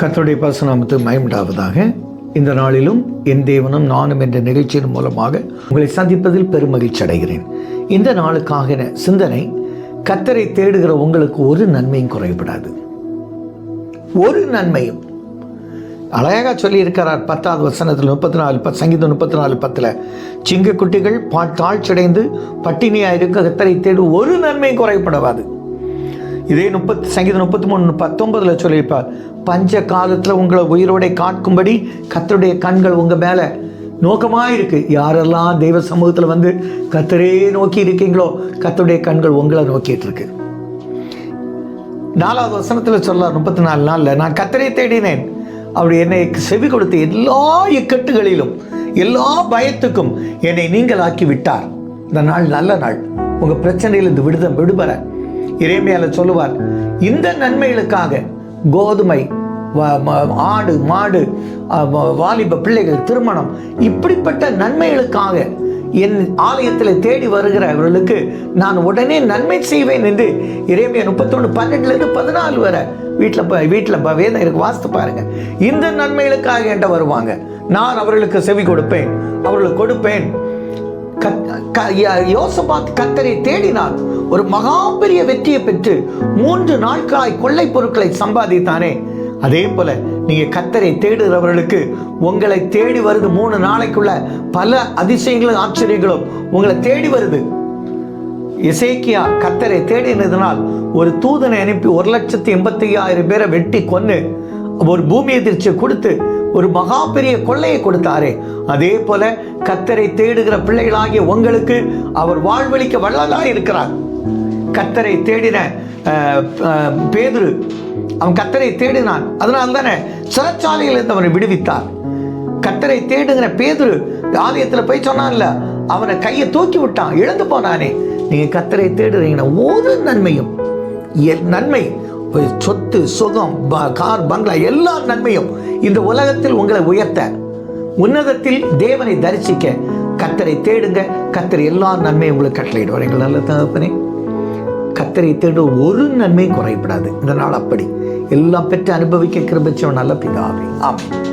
கத்தோடைய பரிசுநாமத்து மயமுண்டாவதாக இந்த நாளிலும் என் தேவனும் நானும் என்ற நிகழ்ச்சியின் மூலமாக உங்களை சந்திப்பதில் பெருமகிழ்ச்சி அடைகிறேன். இந்த நாளுக்காக சிந்தனை கத்தரை தேடுகிற உங்களுக்கு ஒரு நன்மையும் குறைபடாது. ஒரு நன்மையும். அழகாக சொல்லியிருக்கிறார் பத்தாவது வசனத்தில் முப்பத்தி நாலு பத்து சங்கீதம் முப்பத்தி நாலு பத்தில் சிங்க குட்டிகள் பா தாழ்ச்சியடைந்து பட்டினியாக இருக்க கத்தரை தேடு ஒரு நன்மையும் குறைபடாது இதே முப்பத்தி சங்கீதம் முப்பத்தி மூணு பத்தொன்பதில் சொல்லியிருப்பார் பஞ்ச காலத்தில் உங்களை உயிரோடை காக்கும்படி கத்தருடைய கண்கள் உங்கள் மேலே நோக்கமாக இருக்கு யாரெல்லாம் தெய்வ சமூகத்தில் வந்து கத்தரே நோக்கி இருக்கீங்களோ கத்தருடைய கண்கள் உங்களை நோக்கிட்டு இருக்கு. நாலாவது வசனத்தில் சொல்லலாம் முப்பத்தி நாலு நாளில் நான் கத்தரை தேடினேன். அப்படி என்னை செவி கொடுத்த எல்லா இக்கட்டுகளிலும் எல்லா பயத்துக்கும் என்னை நீங்கள் ஆக்கி விட்டார். இந்த நாள் நல்ல நாள். உங்கள் பிரச்சனையிலிருந்து விடுத விடுபட. இறைமையால சொல்லுவார். இந்த நன்மைகளுக்காக கோதுமை வ- ஆடு மாடு வ- வாலிப பிள்ளைகள் திருமணம் இப்படிப்பட்ட நன்மைகளுக்காக என் ஆலயத்தில் தேடி வருகிறவர்களுக்கு நான் உடனே நன்மை செய்வேன் என்று இறைமையா முப்பத்தொன்று பன்னெண்டுலேருந்து பதினாலு வரை வீட்டில் வீட்டில் வேதம் இருக்கு வாசித்து பாருங்க. இந்த நன்மைகளுக்காக என்கிட்ட வருவாங்க. நான் அவர்களுக்கு செவி கொடுப்பேன் அவர்களுக்கு கொடுப்பேன். கத்- க- யோசபாத் கத்தரை தேடினான் ஒரு மகா பெரிய வெற்றியை பெற்று மூன்று நாட்களாய் கொள்ளை பொருட்களை சம்பாதித்தானே. அதே போல நீங்க கத்தரை தேடுகிறவர்களுக்கு உங்களை தேடி வருது மூணு நாளைக்குள்ள பல அதிசயங்களும் ஆச்சரியங்களும் உங்களை தேடி வருது. இசைக்கியா கத்தரை தேடினதனால் ஒரு தூதனை அனுப்பி ஒரு லட்சத்தி எண்பத்தி ஐயாயிரம் பேரை வெட்டி கொன்று ஒரு பூமி எதிர்ச்சியை கொடுத்து ஒரு மகா பெரிய கொள்ளையை கொடுத்தாரே. அதே போல கத்தரை தேடுகிற பிள்ளைகளாகிய உங்களுக்கு அவர் வாழ்வழிக்க வல்லதாக இருக்கிறார். கத்தரை தேடின பேதுரு. அவன் கத்தரை தேடினான். அதனால தானே சிறைச்சாலையில் இருந்து அவனை விடுவித்தார். கத்தரை தேடுங்கிற பேதுரு ஆலயத்தில் போய் சொன்னான்ல அவனை கையை தூக்கி விட்டான். இழந்து போனானே. நீங்கள் கத்தரை தேடுறீங்கன்னா ஒரு நன்மையும் நன்மை ஒரு சொத்து சுகம் ப- கார் பங்களா எல்லா நன்மையும் இந்த உலகத்தில் உங்களை உயர்த்த. உன்னதத்தில் தேவனை தரிசிக்க. கத்தரை தேடுங்க. கத்தர் எல்லா நன்மையும் உங்களுக்கு கட்டளையிடுவார். எங்கள் நல்ல தகப்பனே. கத்தரை தேடு ஒரு நன்மை குறைபடாது. இந்த நாள் அப்படி. எல்லாம் பெற்று அனுபவிக்க கிருபிச்சவன் நல்ல பிதாவே. ஆமாம்